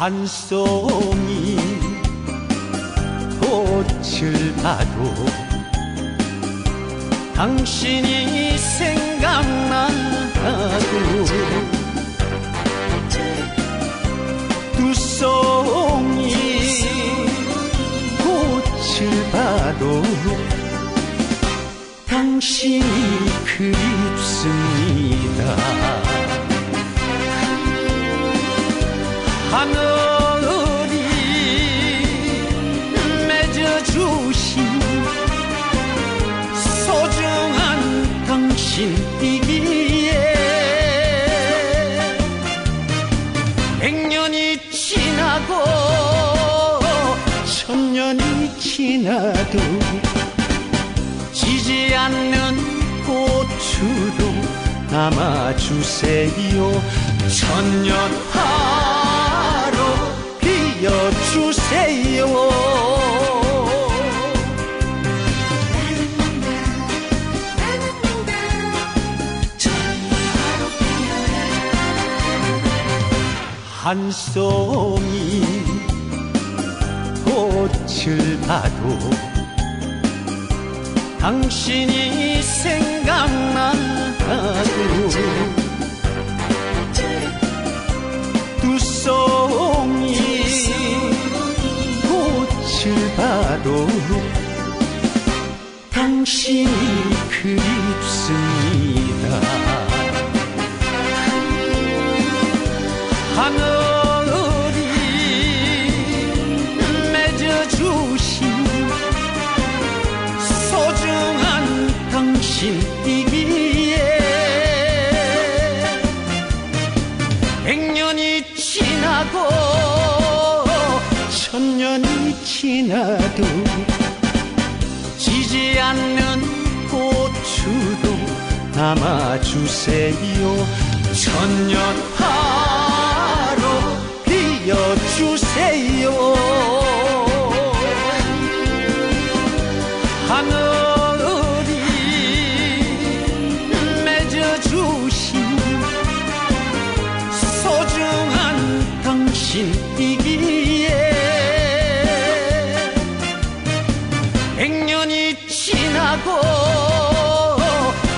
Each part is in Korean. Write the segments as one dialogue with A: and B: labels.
A: 한 송이 꽃을 봐도 당신이 생각나도 두 송이 꽃을 봐도 당신이 그립습니다 하늘이 맺어주신 소중한 당신이기에 백년이 지나고 천년이 지나도 지지 않는 꽃으로 남아주세요. 천년 하 한 송이 꽃을 봐도 당신이 생각나도 두 송이 꽃을 봐도 당신이 그립습니다 천년이 지나도 지지 않는 꽃으로 남아주세요. 천년 하루 피어주세요. 하늘이 맺어주신 소중한 당신 이기 지나고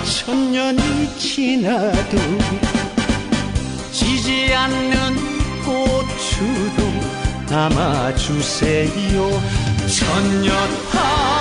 A: 천년이 지나도 지지 않는 꽃으로 남아주세요. 천년 하